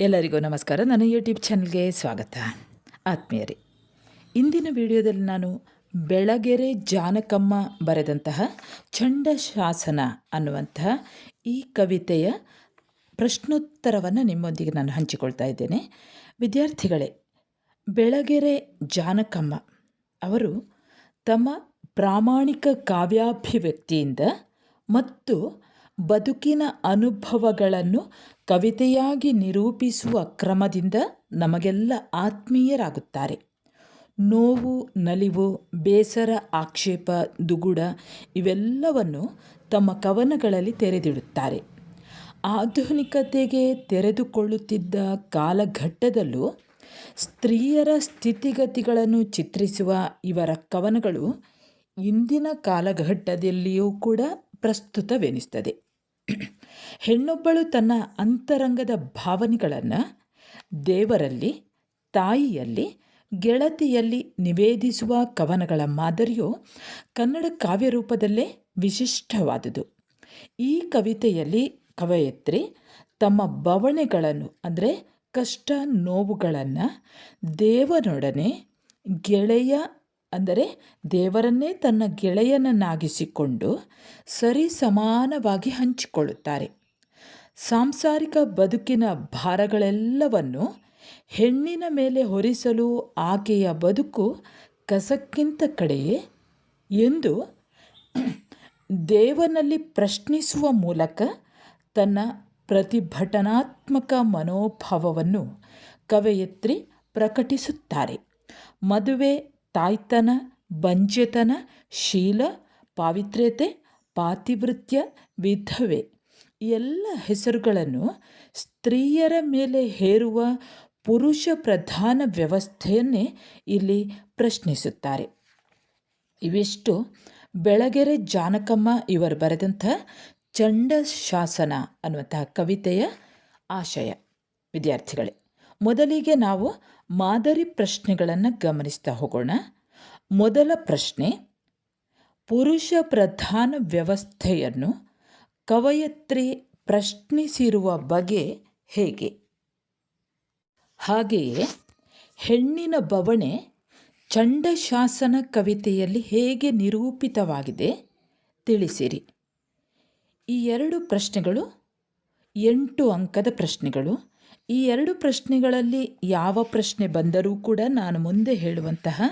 ಎಲ್ಲರಿಗೂ ನಮಸ್ಕಾರ. ನನ್ನ ಯೂಟ್ಯೂಬ್ ಚಾನಲ್ಗೆ ಸ್ವಾಗತ. ಆತ್ಮೀಯರೇ, ಇಂದಿನ ವಿಡಿಯೋದಲ್ಲಿ ನಾನು ಬೆಳಗೆರೆ ಜಾನಕಮ್ಮ ಬರೆದಂತಹ ಚಂಡಶಾಸನ ಅನ್ನುವಂತಹ ಈ ಕವಿತೆಯ ಪ್ರಶ್ನೋತ್ತರವನ್ನು ನಿಮ್ಮೊಂದಿಗೆ ನಾನು ಹಂಚಿಕೊಳ್ತಾ ಇದ್ದೇನೆ. ವಿದ್ಯಾರ್ಥಿಗಳೇ, ಬೆಳಗೆರೆ ಜಾನಕಮ್ಮ ಅವರು ತಮ್ಮ ಪ್ರಾಮಾಣಿಕ ಕಾವ್ಯಾಭಿವ್ಯಕ್ತಿಯಿಂದ ಮತ್ತು ಬದುಕಿನ ಅನುಭವಗಳನ್ನು ಕವಿತೆಯಾಗಿ ನಿರೂಪಿಸುವ ಕ್ರಮದಿಂದ ನಮಗೆಲ್ಲ ಆತ್ಮೀಯರಾಗುತ್ತಾರೆ. ನೋವು, ನಲಿವು, ಬೇಸರ, ಆಕ್ಷೇಪ, ದುಗುಡ ಇವೆಲ್ಲವನ್ನು ತಮ್ಮ ಕವನಗಳಲ್ಲಿ ತೆರೆದಿಡುತ್ತಾರೆ. ಆಧುನಿಕತೆಗೆ ತೆರೆದುಕೊಳ್ಳುತ್ತಿದ್ದ ಕಾಲಘಟ್ಟದಲ್ಲೂ ಸ್ತ್ರೀಯರ ಸ್ಥಿತಿಗತಿಗಳನ್ನು ಚಿತ್ರಿಸುವ ಇವರ ಕವನಗಳು ಇಂದಿನ ಕಾಲಘಟ್ಟದಲ್ಲಿಯೂ ಕೂಡ ಪ್ರಸ್ತುತವೆನಿಸ್ತದೆ. ಹೆಣ್ಣೊಬ್ಬಳು ತನ್ನ ಅಂತರಂಗದ ಭಾವನೆಗಳನ್ನು ದೇವರಲ್ಲಿ, ತಾಯಿಯಲ್ಲಿ, ಗೆಳತಿಯಲ್ಲಿ ನಿವೇದಿಸುವ ಕವನಗಳ ಮಾದರಿಯು ಕನ್ನಡ ಕಾವ್ಯರೂಪದಲ್ಲೇ ವಿಶಿಷ್ಟವಾದುದು. ಈ ಕವಿತೆಯಲ್ಲಿ ಕವಯತ್ರಿ ತಮ್ಮ ಬವಣೆಗಳನ್ನು, ಅಂದರೆ ಕಷ್ಟ ನೋವುಗಳನ್ನು ದೇವನೊಡನೆ ಗೆಳೆಯ ಅಂದರೆ ದೇವರನ್ನೇ ತನ್ನ ಗೆಳೆಯನನ್ನಾಗಿಸಿಕೊಂಡು ಸರಿ ಸಮಾನವಾಗಿ ಹಂಚಿಕೊಳ್ಳುತ್ತಾರೆ. ಸಾಂಸಾರಿಕ ಬದುಕಿನ ಭಾರಗಳೆಲ್ಲವನ್ನು ಹೆಣ್ಣಿನ ಮೇಲೆ ಹೊರಿಸಲು ಆಕೆಯ ಬದುಕು ಕಸಕ್ಕಿಂತ ಕಡೆಯೇ ಎಂದು ದೇವನಲ್ಲಿ ಪ್ರಶ್ನಿಸುವ ಮೂಲಕ ತನ್ನ ಪ್ರತಿಭಟನಾತ್ಮಕ ಮನೋಭಾವವನ್ನು ಕವಯತ್ರಿ ಪ್ರಕಟಿಸುತ್ತಾರೆ. ಮದುವೆ ತಾಯ್ತನ ಬಂಜೆತನ ಶೀಲ, ಪಾವಿತ್ರ್ಯತೆ, ಪಾತಿವೃತ್ಯ, ವಿಧವೆ. ಎಲ್ಲ ಹೆಸರುಗಳನ್ನು ಸ್ತ್ರೀಯರ ಮೇಲೆ ಹೇರುವ ಪುರುಷ ಪ್ರಧಾನ ವ್ಯವಸ್ಥೆಯನ್ನೇ ಇಲ್ಲಿ ಪ್ರಶ್ನಿಸುತ್ತಾರೆ. ಇವೆಷ್ಟು ಬೆಳಗೆರೆ ಜಾನಕಮ್ಮ ಇವರು ಬರೆದಂಥ ಚಂಡ ಶಾಸನ ಅನ್ನುವಂತಹ ಕವಿತೆಯ ಆಶಯ. ವಿದ್ಯಾರ್ಥಿಗಳೇ ಮೊದಲಿಗೆ ನಾವು ಮಾದರಿ ಪ್ರಶ್ನೆಗಳನ್ನು ಗಮನಿಸ್ತಾ ಹೋಗೋಣ. ಮೊದಲ ಪ್ರಶ್ನೆ, ಪುರುಷ ಪ್ರಧಾನ ವ್ಯವಸ್ಥೆಯನ್ನು ಕವಯತ್ರಿ ಪ್ರಶ್ನಿಸಿರುವ ಬಗೆ ಹೇಗೆ? ಹಾಗೆಯೇ, ಹೆಣ್ಣಿನ ಬವಣೆ ಚಂಡಶಾಸನ ಕವಿತೆಯಲ್ಲಿ ಹೇಗೆ ನಿರೂಪಿತವಾಗಿದೆ ತಿಳಿಸಿರಿ. ಈ ಎರಡು ಪ್ರಶ್ನೆಗಳು ಎಂಟು ಅಂಕದ ಪ್ರಶ್ನೆಗಳು. ಈ ಎರಡು ಪ್ರಶ್ನೆಗಳಲ್ಲಿ ಯಾವ ಪ್ರಶ್ನೆ ಬಂದರೂ ಕೂಡ ನಾನು ಮುಂದೆ ಹೇಳುವಂತಹ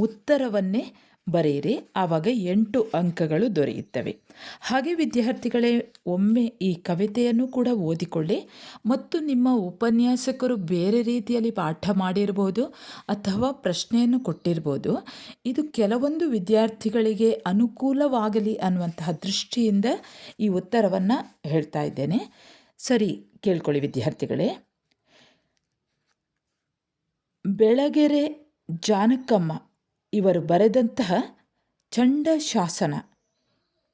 ಉತ್ತರವನ್ನೇ ಬರೆಯಿರಿ. ಆವಾಗ ಎಂಟು ಅಂಕಗಳು ದೊರೆಯುತ್ತವೆ. ಹಾಗೆ ವಿದ್ಯಾರ್ಥಿಗಳೇ, ಒಮ್ಮೆ ಈ ಕವಿತೆಯನ್ನು ಕೂಡ ಓದಿಕೊಳ್ಳಿ. ಮತ್ತು ನಿಮ್ಮ ಉಪನ್ಯಾಸಕರು ಬೇರೆ ರೀತಿಯಲ್ಲಿ ಪಾಠ ಮಾಡಿರ್ಬೋದು ಅಥವಾ ಪ್ರಶ್ನೆಯನ್ನು ಕೊಟ್ಟಿರ್ಬೋದು. ಇದು ಕೆಲವೊಂದು ವಿದ್ಯಾರ್ಥಿಗಳಿಗೆ ಅನುಕೂಲವಾಗಲಿ ಅನ್ನುವಂತಹ ದೃಷ್ಟಿಯಿಂದ ಈ ಉತ್ತರವನ್ನು ಹೇಳ್ತಾ ಇದ್ದೇನೆ. ಸರಿ, ಕೇಳ್ಕೊಳ್ಳಿ ವಿದ್ಯಾರ್ಥಿಗಳೇ. ಬೆಳಗೆರೆ ಜಾನಕಮ್ಮ ಇವರು ಬರೆದಂತಹ ಚಂಡಶಾಸನ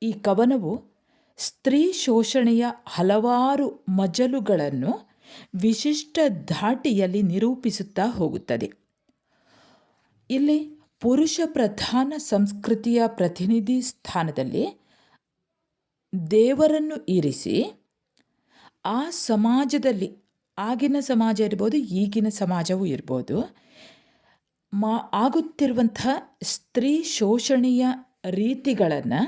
ಈ ಕವನವು ಸ್ತ್ರೀ ಶೋಷಣೆಯ ಹಲವಾರು ಮಜಲುಗಳನ್ನು ವಿಶಿಷ್ಟ ಧಾಟಿಯಲ್ಲಿ ನಿರೂಪಿಸುತ್ತಾ ಹೋಗುತ್ತದೆ. ಇಲ್ಲಿ ಪುರುಷ ಪ್ರಧಾನ ಸಂಸ್ಕೃತಿಯ ಪ್ರತಿನಿಧಿ ಸ್ಥಾನದಲ್ಲಿ ದೇವರನ್ನು ಇರಿಸಿ ಆ ಸಮಾಜದಲ್ಲಿ ಆಗಿನ ಸಮಾಜ ಇರ್ಬೋದು, ಈಗಿನ ಸಮಾಜವೂ ಇರ್ಬೋದು. ಮಾ, ಆಗುತ್ತಿರುವಂಥ ಸ್ತ್ರೀ ಶೋಷಣೆಯ ರೀತಿಗಳನ್ನು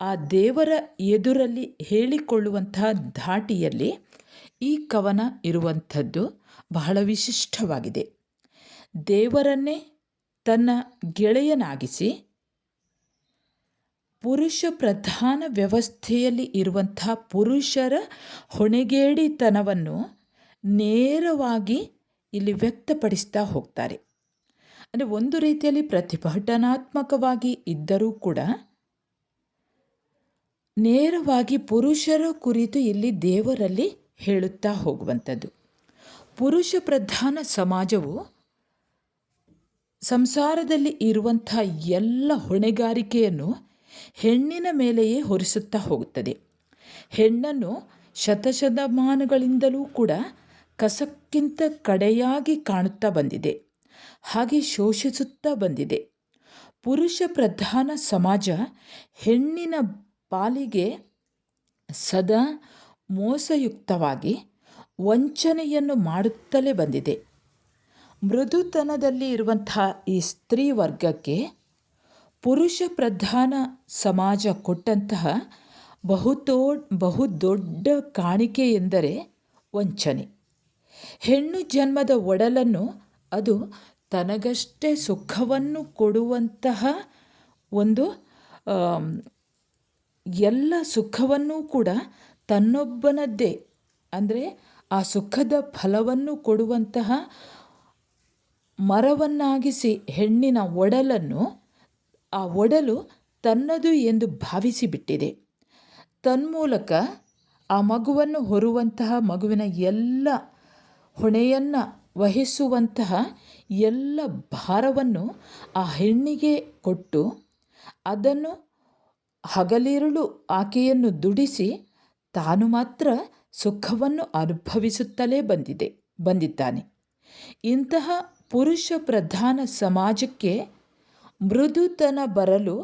ಆ ದೇವರ ಎದುರಲ್ಲಿ ಹೇಳಿಕೊಳ್ಳುವಂತಹ ಧಾಟಿಯಲ್ಲಿ ಈ ಕವನ ಇರುವಂಥದ್ದು ಬಹಳ ವಿಶಿಷ್ಟವಾಗಿದೆ. ದೇವರನ್ನೇ ತನ್ನ ಗೆಳೆಯನಾಗಿಸಿ ಪುರುಷ ಪ್ರಧಾನ ವ್ಯವಸ್ಥೆಯಲ್ಲಿ ಇರುವಂಥ ಪುರುಷರ ಹೊಣೆಗೇಡಿತನವನ್ನು ನೇರವಾಗಿ ಇಲ್ಲಿ ವ್ಯಕ್ತಪಡಿಸ್ತಾ ಹೋಗ್ತಾರೆ. ಅಂದರೆ ಒಂದು ರೀತಿಯಲ್ಲಿ ಪ್ರತಿಭಟನಾತ್ಮಕವಾಗಿ ಇದ್ದರೂ ಕೂಡ ನೇರವಾಗಿ ಪುರುಷರ ಕುರಿತು ಇಲ್ಲಿ ದೇವರಲ್ಲಿ ಹೇಳುತ್ತಾ ಹೋಗುವಂಥದ್ದು. ಪುರುಷ ಪ್ರಧಾನ ಸಮಾಜವು ಸಂಸಾರದಲ್ಲಿ ಇರುವಂಥ ಎಲ್ಲ ಹೊಣೆಗಾರಿಕೆಯನ್ನು ಹೆಣ್ಣಿನ ಮೇಲೆಯೇ ಹೊರಿಸುತ್ತಾ ಹೋಗುತ್ತದೆ. ಹೆಣ್ಣನ್ನು ಶತಶತಮಾನಗಳಿಂದಲೂ ಕೂಡ ಕಸಕ್ಕಿಂತ ಕಡೆಯಾಗಿ ಕಾಣುತ್ತಾ ಬಂದಿದೆ, ಹಾಗೆ ಶೋಷಿಸುತ್ತಾ ಬಂದಿದೆ. ಪುರುಷ ಪ್ರಧಾನ ಸಮಾಜ ಹೆಣ್ಣಿನ ಪಾಲಿಗೆ ಸದಾ ಮೋಸಯುಕ್ತವಾಗಿ ವಂಚನೆಯನ್ನು ಮಾಡುತ್ತಲೇ ಬಂದಿದೆ. ಮೃದುತನದಲ್ಲಿ ಇರುವಂತಹ ಈ ಸ್ತ್ರೀ ವರ್ಗಕ್ಕೆ ಪುರುಷ ಪ್ರಧಾನ ಸಮಾಜ ಕೊಟ್ಟಂತಹ ಬಹುತೋ, ಬಹುದೊಡ್ಡ ಕಾಣಿಕೆ ಎಂದರೆ ವಂಚನೆ. ಹೆಣ್ಣು ಜನ್ಮದ ಒಡಲನ್ನು ಅದು ತನಗಷ್ಟೇ ಸುಖವನ್ನು ಕೊಡುವಂತಹ ಒಂದು ಎಲ್ಲ ಸುಖವನ್ನೂ ಕೂಡ ತನ್ನೊಬ್ಬನದ್ದೇ. ಅಂದರೆ ಆ ಸುಖದ ಫಲವನ್ನು ಕೊಡುವಂತಹ ಮರವನ್ನಾಗಿಸಿ ಹೆಣ್ಣಿನ ಒಡಲನ್ನು, ಆ ಒಡಲು ತನ್ನದು ಎಂದು ಭಾವಿಸಿಬಿಟ್ಟಿದೆ. ತನ್ಮೂಲಕ ಆ ಮಗುವನ್ನು ಹೊರುವಂತಹ ಮಗುವಿನ ಎಲ್ಲ ಹೊಣೆಯನ್ನು ವಹಿಸುವಂತಹ ಎಲ್ಲ ಭಾರವನ್ನು ಆ ಹೆಣ್ಣಿಗೆ ಕೊಟ್ಟು ಅದನ್ನು ಹಗಲಿರುಳು ಆಕೆಯನ್ನು ದುಡಿಸಿ ತಾನು ಮಾತ್ರ ಸುಖವನ್ನು ಅನುಭವಿಸುತ್ತಲೇ ಬಂದಿದೆ, ಬಂದಿದ್ದಾನೆ. ಇಂತಹ ಪುರುಷ ಪ್ರಧಾನ ಸಮಾಜಕ್ಕೆ ಮೃದುತನ ಬರಲು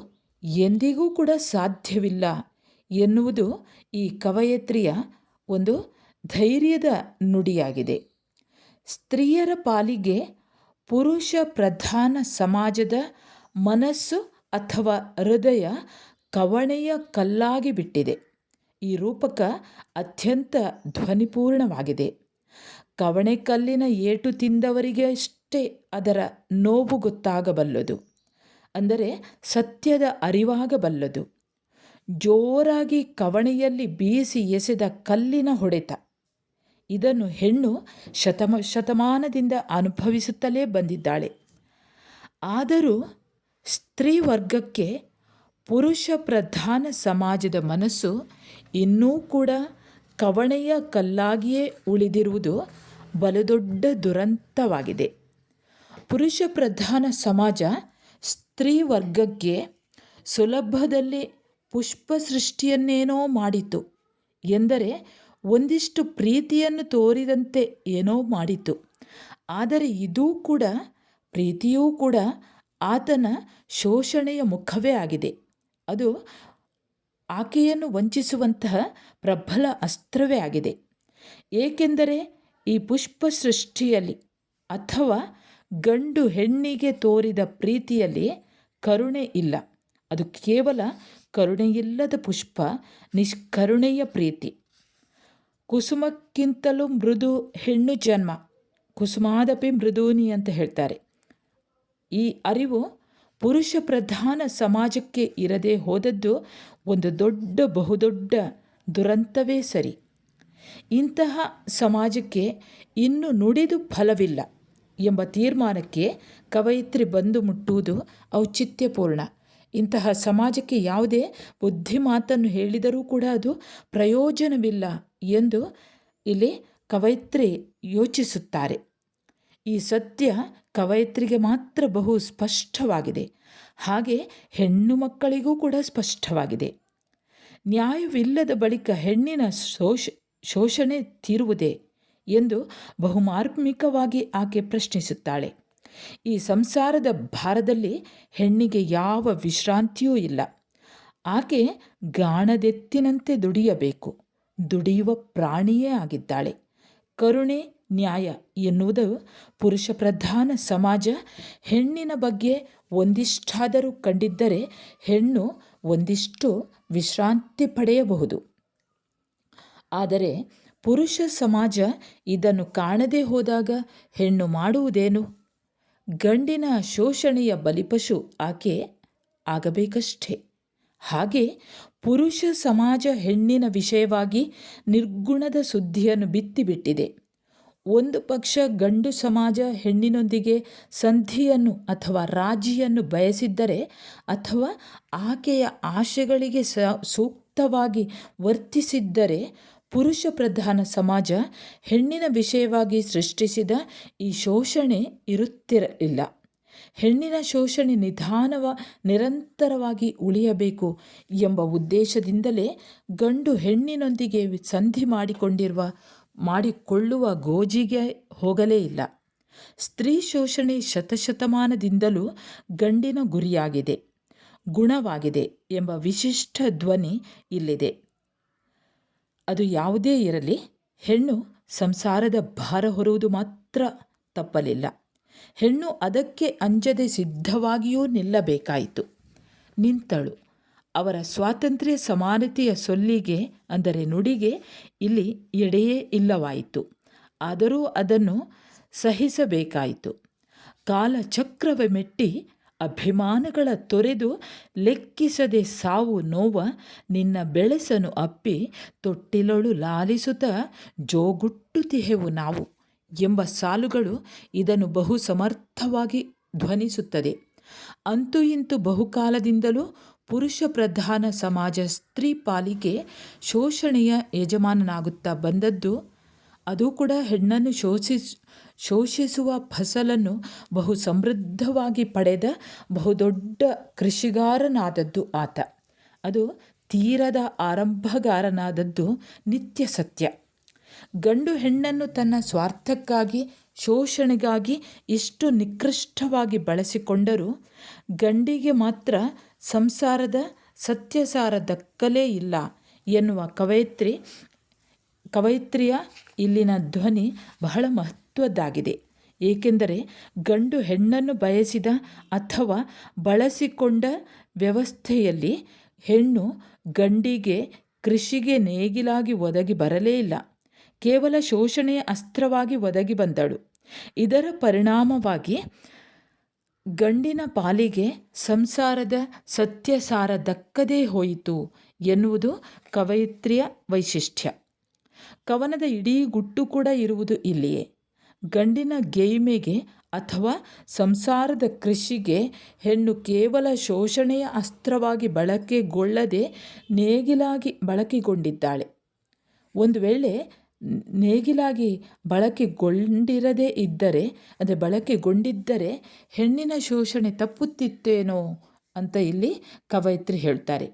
ಎಂದಿಗೂ ಕೂಡ ಸಾಧ್ಯವಿಲ್ಲ ಎನ್ನುವುದು ಈ ಕವಯತ್ರಿಯ ಒಂದು ಧೈರ್ಯದ ನುಡಿಯಾಗಿದೆ. ಸ್ತ್ರೀಯರ ಪಾಲಿಗೆ ಪುರುಷ ಪ್ರಧಾನ ಸಮಾಜದ ಮನಸ್ಸು ಅಥವಾ ಹೃದಯ ಕವಣೆಯ ಕಲ್ಲಾಗಿ ಬಿಟ್ಟಿದೆ. ಈ ರೂಪಕ ಅತ್ಯಂತ ಧ್ವನಿಪೂರ್ಣವಾಗಿದೆ. ಕವಣೆ ಕಲ್ಲಿನ ಏಟು ತಿಂದವರಿಗೆ ಅಷ್ಟೇ ಅದರ ನೋವು ಗೊತ್ತಾಗಬಲ್ಲದು. ಅಂದರೆ ಸತ್ಯದ ಅರಿವಾಗಬಲ್ಲದು. ಜೋರಾಗಿ ಕವಣೆಯಲ್ಲಿ ಬೀಸಿ ಎಸೆದ ಕಲ್ಲಿನ ಹೊಡೆತ. ಇದನ್ನು ಹೆಣ್ಣು ಶತಮ, ಶತಮಾನದಿಂದ ಅನುಭವಿಸುತ್ತಲೇ ಬಂದಿದ್ದಾಳೆ. ಆದರೂ ಸ್ತ್ರೀ ವರ್ಗಕ್ಕೆ ಪುರುಷ ಪ್ರಧಾನ ಸಮಾಜದ ಮನಸ್ಸು ಇನ್ನೂ ಕೂಡ ಕವಣೆಯ ಕಲ್ಲಾಗಿಯೇ ಉಳಿದಿರುವುದು ಬಲದೊಡ್ಡ ದುರಂತವಾಗಿದೆ. ಪುರುಷ ಪ್ರಧಾನ ಸಮಾಜ ಸ್ತ್ರೀ ವರ್ಗಕ್ಕೆ ಸುಲಭದಲ್ಲಿ ಪುಷ್ಪ ಸೃಷ್ಟಿಯನ್ನೇನೋ ಮಾಡಿತು ಎಂದರೆ ಒಂದಿಷ್ಟು ಪ್ರೀತಿಯನ್ನು ತೋರಿದಂತೆ ಏನೋ ಮಾಡಿತು. ಆದರೆ ಇದೂ ಕೂಡ, ಪ್ರೀತಿಯೂ ಕೂಡ ಆತನ ಶೋಷಣೆಯ ಮುಖವೇ ಆಗಿದೆ. ಅದು ಆಕೆಯನ್ನು ವಂಚಿಸುವಂತಹ ಪ್ರಬಲ ಅಸ್ತ್ರವೇ ಆಗಿದೆ. ಏಕೆಂದರೆ ಈ ಪುಷ್ಪ ಸೃಷ್ಟಿಯಲ್ಲಿ ಅಥವಾ ಗಂಡು ಹೆಣ್ಣಿಗೆ ತೋರಿದ ಪ್ರೀತಿಯಲ್ಲಿ ಕರುಣೆ ಇಲ್ಲ. ಅದು ಕೇವಲ ಕರುಣೆಯಿಲ್ಲದ ಪುಷ್ಪ, ನಿಷ್ಕರುಣೆಯ ಪ್ರೀತಿ. ಕುಸುಮಕ್ಕಿಂತಲೂ ಮೃದು ಹೆಣ್ಣು ಜನ್ಮ. ಕುಸುಮಾದಪಿ ಮೃದೂನಿ ಅಂತ ಹೇಳ್ತಾರೆ. ಈ ಅರಿವು ಪುರುಷ ಪ್ರಧಾನ ಸಮಾಜಕ್ಕೆ ಇರದೆ ಹೋದದ್ದು ಒಂದು ದೊಡ್ಡ ಬಹುದೊಡ್ಡ ದುರಂತವೇ ಸರಿ. ಇಂತಹ ಸಮಾಜಕ್ಕೆ ಇನ್ನು ನುಡಿದು ಫಲವಿಲ್ಲ ಎಂಬ ತೀರ್ಮಾನಕ್ಕೆ ಕವಯಿತ್ರಿ ಬಂದು ಮುಟ್ಟುವುದು ಔಚಿತ್ಯಪೂರ್ಣ. ಇಂತಹ ಸಮಾಜಕ್ಕೆ ಯಾವುದೇ ಬುದ್ಧಿಮಾತನ್ನು ಹೇಳಿದರೂ ಕೂಡ ಅದು ಪ್ರಯೋಜನವಿಲ್ಲ ಎಂದು ಇಲ್ಲಿ ಕವಯಿತ್ರಿ ಯೋಚಿಸುತ್ತಾರೆ. ಈ ಸತ್ಯ ಕವಯಿತ್ರಿಗೆ ಮಾತ್ರ ಬಹು ಸ್ಪಷ್ಟವಾಗಿದೆ. ಹಾಗೆ ಹೆಣ್ಣು ಮಕ್ಕಳಿಗೂ ಕೂಡ ಸ್ಪಷ್ಟವಾಗಿದೆ. ನ್ಯಾಯವಿಲ್ಲದ ಬಳಿಕ ಹೆಣ್ಣಿನ ಶೋಷ, ಶೋಷಣೆ ತೀರುವುದೇ ಎಂದು ಬಹುಮಾರ್ಮಿಕವಾಗಿ ಆಕೆ ಪ್ರಶ್ನಿಸುತ್ತಾಳೆ. ಈ ಸಂಸಾರದ ಭಾರದಲ್ಲಿ ಹೆಣ್ಣಿಗೆ ಯಾವ ವಿಶ್ರಾಂತಿಯೂ ಇಲ್ಲ. ಆಕೆ ಗಾಣದೆತ್ತಿನಂತೆ ದುಡಿಯಬೇಕು. ದುಡಿಯುವ ಪ್ರಾಣಿಯೇ ಆಗಿದ್ದಾಳೆ. ಕರುಣೆ, ನ್ಯಾಯ ಎನ್ನುವುದು ಪುರುಷ ಪ್ರಧಾನ ಸಮಾಜ. ಹೆಣ್ಣಿನ ಬಗ್ಗೆ ಒಂದಿಷ್ಟಾದರೂ ಕಂಡಿದ್ದರೆ ಹೆಣ್ಣು ಒಂದಿಷ್ಟು ವಿಶ್ರಾಂತಿ ಪಡೆಯಬಹುದು. ಆದರೆ ಪುರುಷ ಸಮಾಜ ಇದನ್ನು ಕಾಣದೇ ಹೋದಾಗ ಹೆಣ್ಣು ಮಾಡುವುದೇನು? ಗಂಡಿನ ಶೋಷಣೆಯ ಬಲಿಪಶು ಆಕೆ ಆಗಬೇಕಷ್ಟೇ. ಹಾಗೆ ಪುರುಷ ಸಮಾಜ ಹೆಣ್ಣಿನ ವಿಷಯವಾಗಿ ನಿರ್ಗುಣದ ಸುದ್ದಿಯನ್ನು ಬಿತ್ತಿಬಿಟ್ಟಿದೆ. ಒಂದು ಪಕ್ಷ ಗಂಡು ಸಮಾಜ ಹೆಣ್ಣಿನೊಂದಿಗೆ ಸಂಧಿಯನ್ನು ಅಥವಾ ರಾಜಿಯನ್ನು ಬಯಸಿದ್ದರೆ ಅಥವಾ ಆಕೆಯ ಆಶೆಗಳಿಗೆ ಸೂಕ್ತವಾಗಿ ವರ್ತಿಸಿದ್ದರೆ ಪುರುಷ ಪ್ರಧಾನ ಸಮಾಜ ಹೆಣ್ಣಿನ ವಿಷಯವಾಗಿ ಸೃಷ್ಟಿಸಿದ ಈ ಶೋಷಣೆ ಇರುತ್ತಿರಲಿಲ್ಲ. ಹೆಣ್ಣಿನ ಶೋಷಣೆ ನಿಧಾನವ ನಿರಂತರವಾಗಿ ಉಳಿಯಬೇಕು ಎಂಬ ಉದ್ದೇಶದಿಂದಲೇ ಗಂಡು ಹೆಣ್ಣಿನೊಂದಿಗೆ ಸಂಧಿ ಮಾಡಿಕೊಂಡಿರುವ, ಮಾಡಿಕೊಳ್ಳುವ ಗೋಜಿಗೆ ಹೋಗಲೇ ಇಲ್ಲ. ಸ್ತ್ರೀ ಶೋಷಣೆ ಶತಶತಮಾನದಿಂದಲೂ ಗಂಡಿನ ಗುರಿಯಾಗಿದೆ, ಗುಣವಾಗಿದೆ ಎಂಬ ವಿಶಿಷ್ಟ ಧ್ವನಿ ಇಲ್ಲಿದೆ. ಅದು ಯಾವುದೇ ಇರಲಿ, ಹೆಣ್ಣು ಸಂಸಾರದ ಭಾರ ಹೊರುವುದು ಮಾತ್ರ ತಪ್ಪಲಿಲ್ಲ. ಹೆಣ್ಣು ಅದಕ್ಕೆ ಅಂಜದೆ ಸಿದ್ಧವಾಗಿಯೂ ನಿಲ್ಲಬೇಕಾಯಿತು. ನಿಂತಳು. ಅವರ ಸ್ವಾತಂತ್ರ್ಯ ಸಮಾನತೆಯ ಸೊಲ್ಲಿಗೆ, ಅಂದರೆ ನುಡಿಗೆ, ಇಲ್ಲಿ ಎಡೆಯೇ ಇಲ್ಲವಾಯಿತು. ಆದರೂ ಅದನ್ನು ಸಹಿಸಬೇಕಾಯಿತು. ಕಾಲಚಕ್ರವ ಮೆಟ್ಟಿ ಅಭಿಮಾನಗಳ ತೊರೆದು ಲೆಕ್ಕಿಸದೆ ಸಾವು ನೋವ ನಿನ್ನ ಬೆಳೆಸನು ಅಪ್ಪಿ, ತೊಟ್ಟಿಲಳು ಲಾಲಿಸುತ್ತ ಜೋಗುಟ್ಟುತಿಹೆವು ನಾವು. ಎಂಬ ಸಾಲುಗಳು ಇದನ್ನು ಬಹು ಸಮರ್ಥವಾಗಿ ಧ್ವನಿಸುತ್ತದೆ. ಅಂತೂ ಇಂತೂ ಬಹುಕಾಲದಿಂದಲೂ ಪುರುಷ ಪ್ರಧಾನ ಸಮಾಜ ಸ್ತ್ರೀ ಪಾಲಿಕೆ ಶೋಷಣೆಯ ಯಜಮಾನನಾಗುತ್ತಾ ಬಂದದ್ದು. ಅದು ಕೂಡ ಹೆಣ್ಣನ್ನು ಶೋಷಿಸ್, ಶೋಷಿಸುವ ಫಸಲನ್ನು ಬಹು ಸಮೃದ್ಧವಾಗಿ ಪಡೆದ ಬಹುದೊಡ್ಡ ಕೃಷಿಗಾರನಾದದ್ದು ಆತ. ಅದು ತೀರದ ಆರಂಭಗಾರನಾದದ್ದು ನಿತ್ಯ ಸತ್ಯ. ಗಂಡು ಹೆಣ್ಣನ್ನು ತನ್ನ ಸ್ವಾರ್ಥಕ್ಕಾಗಿ, ಶೋಷಣೆಗಾಗಿ ಇಷ್ಟು ನಿಕೃಷ್ಟವಾಗಿ ಬಳಸಿಕೊಂಡರೂ ಗಂಡಿಗೆ ಮಾತ್ರ ಸಂಸಾರದ ಸತ್ಯಸಾರ ದಕ್ಕಲೇ ಇಲ್ಲ ಎನ್ನುವ ಕವಯಿತ್ರಿ, ಕವಯಿತ್ರಿಯ ಇಲ್ಲಿನ ಧ್ವನಿ ಬಹಳ ಮಹತ್ವದ್ದಾಗಿದೆ. ಏಕೆಂದರೆ ಗಂಡು ಹೆಣ್ಣನ್ನು ಬಯಸಿದ ಅಥವಾ ಬಳಸಿಕೊಂಡ ವ್ಯವಸ್ಥೆಯಲ್ಲಿ ಹೆಣ್ಣು ಗಂಡಿಗೆ ಕೃಷಿಗೆ ನೇಗಿಲಾಗಿ ಒದಗಿ ಬರಲೇ ಇಲ್ಲ. ಕೇವಲ ಶೋಷಣೆಯ ಅಸ್ತ್ರವಾಗಿ ಒದಗಿ ಬಂದಳು. ಇದರ ಪರಿಣಾಮವಾಗಿ ಗಂಡಿನ ಪಾಲಿಗೆ ಸಂಸಾರದ ಸತ್ಯಸಾರ ದಕ್ಕದೇ ಹೋಯಿತು ಎನ್ನುವುದು ಕವಯಿತ್ರಿಯ ವೈಶಿಷ್ಟ್ಯ. ಕವನದ ಇಡೀ ಗುಟ್ಟು ಕೂಡ ಇರುವುದು ಇಲ್ಲಿಯೇ. ಗಂಡಿನ ಗೇಯ್ಮೆಗೆ ಅಥವಾ ಸಂಸಾರದ ಕೃಷಿಗೆ ಹೆಣ್ಣು ಕೇವಲ ಶೋಷಣೆಯ ಅಸ್ತ್ರವಾಗಿ ಬಳಕೆಗೊಳ್ಳದೆ ನೇಗಿಲಾಗಿ ಬಳಕೆಗೊಂಡಿದ್ದಾಳೆ. ಒಂದು ವೇಳೆ ನೇಗಿಲಾಗಿ ಬಳಕೆಗೊಂಡಿರದೇ ಇದ್ದರೆ, ಅಂದರೆ ಬಳಕೆಗೊಂಡಿದ್ದರೆ ಹೆಣ್ಣಿನ ಶೋಷಣೆ ತಪ್ಪುತ್ತಿತ್ತೇನೋ ಅಂತ ಇಲ್ಲಿ ಕವಯಿತ್ರಿ ಹೇಳ್ತಾರೆ.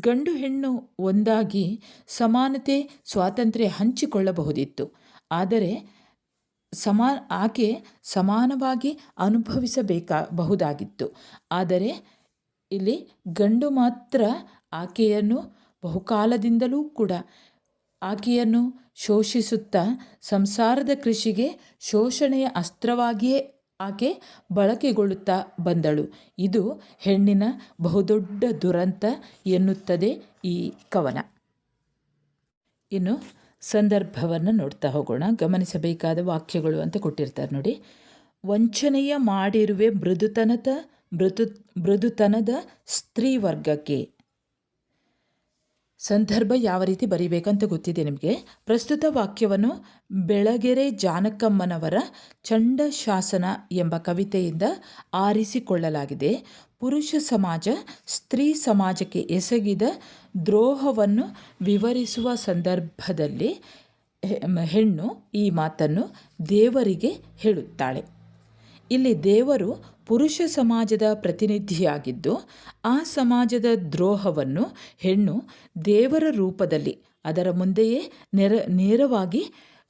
ಗಂಡು ಹೆಣ್ಣು ಒಂದಾಗಿ ಸಮಾನತೆ, ಸ್ವಾತಂತ್ರ್ಯ ಹಂಚಿಕೊಳ್ಳಬಹುದಿತ್ತು. ಆದರೆ ಸಮಾ, ಆಕೆ ಸಮಾನವಾಗಿ ಅನುಭವಿಸಬೇಕಾಬಹುದಾಗಿತ್ತು. ಆದರೆ ಇಲ್ಲಿ ಗಂಡು ಮಾತ್ರ ಆಕೆಯನ್ನು ಬಹುಕಾಲದಿಂದಲೂ ಕೂಡ ಆಕೆಯನ್ನು ಶೋಷಿಸುತ್ತಾ ಸಂಸಾರದ ಕೃಷಿಗೆ ಶೋಷಣೆಯ ಅಸ್ತ್ರವಾಗಿಯೇ ಆಕೆ ಬಳಕೆಗೊಳ್ಳುತ್ತಾ ಬಂದಳು. ಇದು ಹೆಣ್ಣಿನ ಬಹುದೊಡ್ಡ ದುರಂತ ಎನ್ನುತ್ತದೆ ಈ ಕವನ. ಇನ್ನು ಸಂದರ್ಭವನ್ನು ನೋಡ್ತಾ ಹೋಗೋಣ. ಗಮನಿಸಬೇಕಾದ ವಾಕ್ಯಗಳು ಅಂತ ಕೊಟ್ಟಿರ್ತಾರೆ ನೋಡಿ. ವಂಚನೆಯ ಮಾಡಿರುವೆ ಮೃದುತನದ ಮೃದು ಮೃದುತನದ ಸ್ತ್ರೀ ವರ್ಗಕ್ಕೆ. ಸಂದರ್ಭ ಯಾವ ರೀತಿ ಬರೀಬೇಕಂತ ಗೊತ್ತಿದೆ ನಿಮಗೆ? ಪ್ರಸ್ತುತ ವಾಕ್ಯವನ್ನು ಬೆಳಗೆರೆ ಜಾನಕಮ್ಮನವರ ಚಂಡ ಶಾಸನ ಎಂಬ ಕವಿತೆಯಿಂದ ಆರಿಸಿಕೊಳ್ಳಲಾಗಿದೆ. ಪುರುಷ ಸಮಾಜ, ಸ್ತ್ರೀ ಸಮಾಜಕ್ಕೆ ಎಸಗಿದ ದ್ರೋಹವನ್ನು ವಿವರಿಸುವ ಸಂದರ್ಭದಲ್ಲಿ ಹೆಣ್ಣು ಈ ಮಾತನ್ನು ದೇವರಿಗೆ ಹೇಳುತ್ತಾಳೆ. ಇಲ್ಲಿ ದೇವರು ಪುರುಷ ಸಮಾಜದ ಪ್ರತಿನಿಧಿಯಾಗಿದ್ದು, ಆ ಸಮಾಜದ ದ್ರೋಹವನ್ನು ಹೆಣ್ಣು ದೇವರ ರೂಪದಲ್ಲಿ ಅದರ ಮುಂದೆಯೇ ನೆರ, ನೇರವಾಗಿ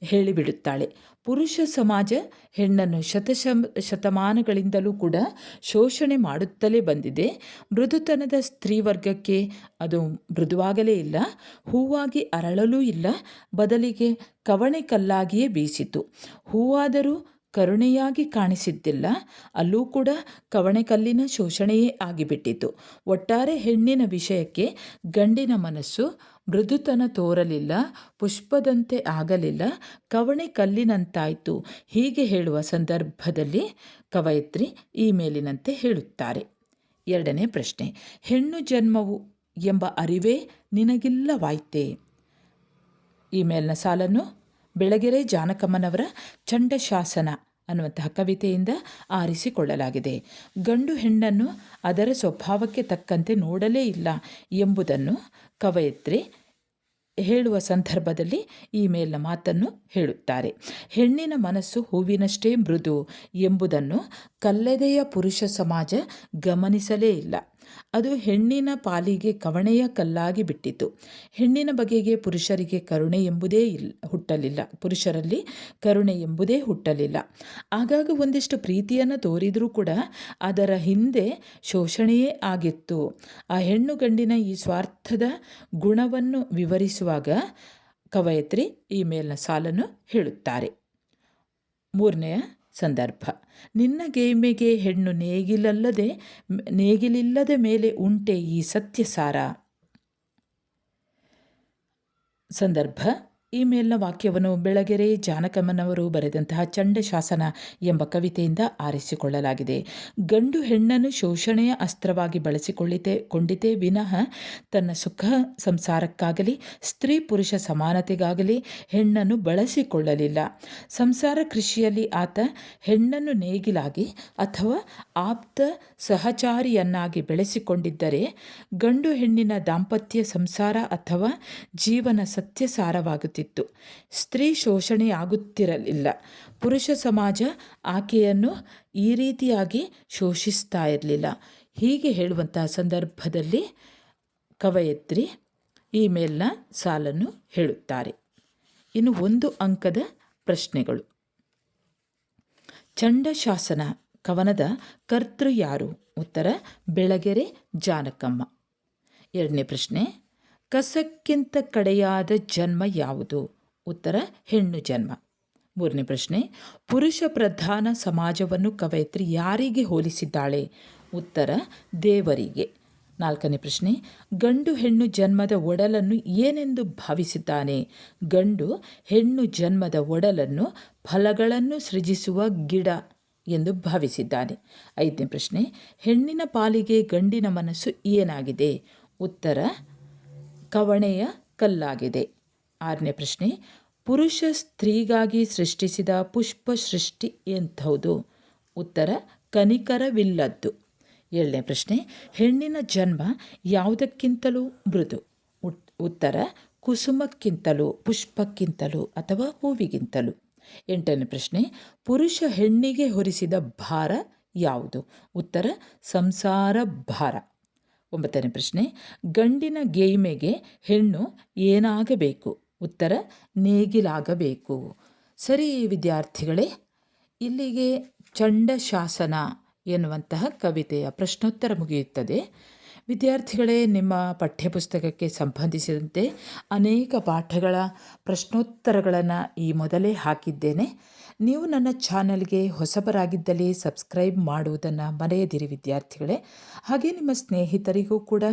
ಹೇಳಿಬಿಡುತ್ತಾಳೆ. ಪುರುಷ ಸಮಾಜ ಹೆಣ್ಣನ್ನು ಶತಶ, ಶತಮಾನಗಳಿಂದಲೂ ಕೂಡ ಶೋಷಣೆ ಮಾಡುತ್ತಲೇ ಬಂದಿದೆ. ಮೃದುತನದ ಸ್ತ್ರೀ ವರ್ಗಕ್ಕೆ ಅದು ಮೃದುವಾಗಲೇ ಇಲ್ಲ, ಹೂವಾಗಿ ಅರಳಲೂ ಇಲ್ಲ, ಬದಲಿಗೆ ಕವಣೆ ಕಲ್ಲಾಗಿಯೇ ಬೀಸಿತು. ಹೂವಾದರೂ ಕರುಣೆಯಾಗಿ ಕಾಣಿಸಿದ್ದಿಲ್ಲ, ಅಲ್ಲೂ ಕೂಡ ಕವಣೆಕಲ್ಲಿನ ಶೋಷಣೆಯೇ ಆಗಿಬಿಟ್ಟಿತು ಒಟ್ಟಾರೆ ಹೆಣ್ಣಿನ ವಿಷಯಕ್ಕೆ ಗಂಡಿನ ಮನಸ್ಸು ಮೃದುತನ ತೋರಲಿಲ್ಲ, ಪುಷ್ಪದಂತೆ ಆಗಲಿಲ್ಲ. ಕವಣೆ ಕಲ್ಲಿನಂತಾಯಿತು ಹೀಗೆ ಹೇಳುವ ಸಂದರ್ಭದಲ್ಲಿ ಕವಯತ್ರಿ ಈ ಮೇಲಿನಂತೆ ಹೇಳುತ್ತಾರೆ. ಎರಡನೇ ಪ್ರಶ್ನೆ. ಹೆಣ್ಣು ಜನ್ಮವು ಎಂಬ ಅರಿವೇ ನಿನಗಿಲ್ಲವಾಯ್ತೆ? ಈ ಮೇಲಿನ ಸಾಲನ್ನು ಬೆಳಗೆರೆ ಜಾನಕಮ್ಮನವರ ಚಂಡಶಾಸನ ಅನ್ನುವಂತಹ ಕವಿತೆಯಿಂದ ಆರಿಸಿಕೊಳ್ಳಲಾಗಿದೆ. ಗಂಡು ಹೆಣ್ಣನ್ನು ಅದರ ಸ್ವಭಾವಕ್ಕೆ ತಕ್ಕಂತೆ ನೋಡಲೇ ಇಲ್ಲ ಎಂಬುದನ್ನು ಕವಯತ್ರಿ ಹೇಳುವ ಸಂದರ್ಭದಲ್ಲಿ ಈ ಮೇಲಿನ ಮಾತನ್ನು ಹೇಳುತ್ತಾರೆ. ಹೆಣ್ಣಿನ ಮನಸ್ಸು ಹೂವಿನಷ್ಟೇ ಮೃದು ಎಂಬುದನ್ನು ಕಲ್ಲೆದೆಯ ಪುರುಷ ಸಮಾಜ ಗಮನಿಸಲೇ ಇಲ್ಲ. ಅದು ಹೆಣ್ಣಿನ ಪಾಲಿಗೆ ಕವಣೆಯ ಕಲ್ಲಾಗಿ ಬಿಟ್ಟಿತು. ಹೆಣ್ಣಿನ ಬಗೆಗೆ ಪುರುಷರಿಗೆ ಕರುಣೆ ಎಂಬುದೇ ಇಲ್ಲ ಹುಟ್ಟಲಿಲ್ಲ. ಪುರುಷರಲ್ಲಿ ಕರುಣೆ ಎಂಬುದೇ ಹುಟ್ಟಲಿಲ್ಲ. ಆಗಾಗ ಒಂದಿಷ್ಟು ಪ್ರೀತಿಯನ್ನು ತೋರಿದರೂ ಕೂಡ ಅದರ ಹಿಂದೆ ಶೋಷಣೆಯೇ ಆಗಿತ್ತು. ಆ ಹೆಣ್ಣು ಗಂಡಿನ ಈ ಸ್ವಾರ್ಥದ ಗುಣವನ್ನು ವಿವರಿಸುವಾಗ ಕವಯತ್ರಿ ಈ ಮೇಲಿನ ಸಾಲನ್ನು ಹೇಳುತ್ತಾರೆ. ಮೂರನೆಯ ಸಂದರ್ಭ. ನಿನ್ನ ಗೇಮೆಗೆ ಹೆಣ್ಣು ನೇಗಿಲಲ್ಲದೆ ನೇಗಿಲಿಲ್ಲದ ಮೇಲೆ ಉಂಟೆ ಈ ಸತ್ಯಸಾರ. ಸಂದರ್ಭ. ಈ ಮೇಲಿನ ವಾಕ್ಯವನ್ನು ಬೆಳಗೆರೆ ಜಾನಕಮ್ಮನವರು ಬರೆದಂತಹ ಚಂಡಶಾಸನ ಎಂಬ ಕವಿತೆಯಿಂದ ಆರಿಸಿಕೊಳ್ಳಲಾಗಿದೆ. ಗಂಡು ಹೆಣ್ಣನ್ನು ಶೋಷಣೆಯ ಅಸ್ತ್ರವಾಗಿ ಬಳಸಿಕೊಳ್ಳಿತೆ, ಕೊಂಡಿತೇ ವಿನಃ ತನ್ನ ಸುಖ ಸಂಸಾರಕ್ಕಾಗಲಿ, ಸ್ತ್ರೀ ಪುರುಷ ಸಮಾನತೆಗಾಗಲಿ ಹೆಣ್ಣನ್ನು ಬಳಸಿಕೊಳ್ಳಲಿಲ್ಲ. ಸಂಸಾರ ಕೃಷಿಯಲ್ಲಿ ಆತ ಹೆಣ್ಣನ್ನು ನೇಗಿಲಾಗಿ ಅಥವಾ ಆಪ್ತ ಸಹಚಾರಿಯನ್ನಾಗಿ ಬೆಳೆಸಿಕೊಂಡಿದ್ದರೆ ಗಂಡು ಹೆಣ್ಣಿನ ದಾಂಪತ್ಯ ಸಂಸಾರ ಅಥವಾ ಜೀವನ ಸತ್ಯಸಾರವಾಗುತ್ತಿತ್ತು. ಸ್ತ್ರೀ ಶೋಷಣೆಯಾಗುತ್ತಿರಲಿಲ್ಲ. ಪುರುಷ ಸಮಾಜ ಆಕೆಯನ್ನು ಈ ರೀತಿಯಾಗಿ ಶೋಷಿಸ್ತಾ ಇರಲಿಲ್ಲ. ಹೀಗೆ ಹೇಳುವಂತಹ ಸಂದರ್ಭದಲ್ಲಿ ಕವಯತ್ರಿ ಈ ಮೇಲಿನ ಸಾಲನ್ನು ಹೇಳುತ್ತಾರೆ. ಇನ್ನು ಒಂದು ಅಂಕದ ಪ್ರಶ್ನೆಗಳು. ಚಂಡಶಾಸನ ಕವನದ ಕರ್ತೃ ಯಾರು? ಉತ್ತರ, ಬೆಳಗೆರೆ, ಜಾನಕಮ್ಮ. ಎರಡನೇ ಪ್ರಶ್ನೆ. ಕಸಕ್ಕಿಂತ ಕಡೆಯಾದ ಜನ್ಮ ಯಾವುದು? ಉತ್ತರ, ಹೆಣ್ಣು ಜನ್ಮ. ಮೂರನೇ ಪ್ರಶ್ನೆ, ಪುರುಷ ಪ್ರಧಾನ ಸಮಾಜವನ್ನು ಕವಯತ್ರಿ ಯಾರಿಗೆ ಹೋಲಿಸಿದ್ದಾಳೆ? ಉತ್ತರ, ದೇವರಿಗೆ. ನಾಲ್ಕನೇ ಪ್ರಶ್ನೆ, ಗಂಡು ಹೆಣ್ಣು ಜನ್ಮದ ಒಡಲನ್ನು ಏನೆಂದು ಭಾವಿಸಿದ್ದಾನೆ? ಗಂಡು ಹೆಣ್ಣು ಜನ್ಮದ ಒಡಲನ್ನು ಫಲಗಳನ್ನು ಸೃಜಿಸುವ ಗಿಡ ಎಂದು ಭಾವಿಸಿದ್ದಾನೆ. ಐದನೇ ಪ್ರಶ್ನೆ, ಹೆಣ್ಣಿನ ಪಾಲಿಗೆ ಗಂಡಿನ ಮನಸ್ಸು ಏನಾಗಿದೆ? ಉತ್ತರ ಕವಣೆಯ ಕಲ್ಲಾಗಿದೆ. ಆರನೇ ಪ್ರಶ್ನೆ, ಪುರುಷ ಸ್ತ್ರೀಗಾಗಿ ಸೃಷ್ಟಿಸಿದ ಪುಷ್ಪ ಸೃಷ್ಟಿ ಎಂಥವುದು ಉತ್ತರ, ಕನಿಕರವಿಲ್ಲದ್ದು. ಏಳನೇ ಪ್ರಶ್ನೆ, ಹೆಣ್ಣಿನ ಜನ್ಮ ಯಾವುದಕ್ಕಿಂತಲೂ ಮೃದು? ಉತ್ತರ, ಕುಸುಮಕ್ಕಿಂತಲೂ, ಪುಷ್ಪಕ್ಕಿಂತಲೂ ಅಥವಾ ಹೂವಿಗಿಂತಲೂ? ಎಂಟನೇ ಪ್ರಶ್ನೆ, ಪುರುಷ ಹೆಣ್ಣಿಗೆ ಹೊರಿಸಿದ ಭಾರ ಯಾವುದು? ಉತ್ತರ, ಸಂಸಾರ ಭಾರ. ಒಂಬತ್ತನೇ ಪ್ರಶ್ನೆ, ಗಂಡಿನ ಗೇಯ್ಮೆಗೆ ಹೆಣ್ಣು ಏನಾಗಬೇಕು? ಉತ್ತರ, ನೇಗಿಲಾಗಬೇಕು. ಸರಿ ವಿದ್ಯಾರ್ಥಿಗಳೇ, ಇಲ್ಲಿಗೆ ಚಂಡಶಾಸನ ಎನ್ನುವಂತಹ ಕವಿತೆಯ ಪ್ರಶ್ನೋತ್ತರ ಮುಗಿಯುತ್ತದೆ. ವಿದ್ಯಾರ್ಥಿಗಳೇ, ನಿಮ್ಮ ಪಠ್ಯಪುಸ್ತಕಕ್ಕೆ ಸಂಬಂಧಿಸಿದಂತೆ ಅನೇಕ ಪಾಠಗಳ ಪ್ರಶ್ನೋತ್ತರಗಳನ್ನು ಈ ಮೊದಲೇ ಹಾಕಿದ್ದೇನೆ. ನೀವು ನನ್ನ ಚಾನಲ್ಗೆ ಹೊಸಬರಾಗಿದ್ದಲ್ಲಿ ಸಬ್ಸ್ಕ್ರೈಬ್ ಮಾಡುವುದನ್ನು ಮರೆಯದಿರಿ ವಿದ್ಯಾರ್ಥಿಗಳೇ. ಹಾಗೆ ನಿಮ್ಮ ಸ್ನೇಹಿತರಿಗೂ ಕೂಡ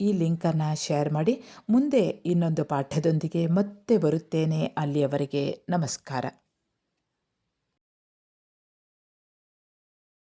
ಈ ಲಿಂಕನ್ನು ಶೇರ್ ಮಾಡಿ. ಮುಂದೆ ಇನ್ನೊಂದು ಪಾಠದೊಂದಿಗೆ ಮತ್ತೆ ಬರುತ್ತೇನೆ. ಅಲ್ಲಿಯವರೆಗೆ ನಮಸ್ಕಾರ.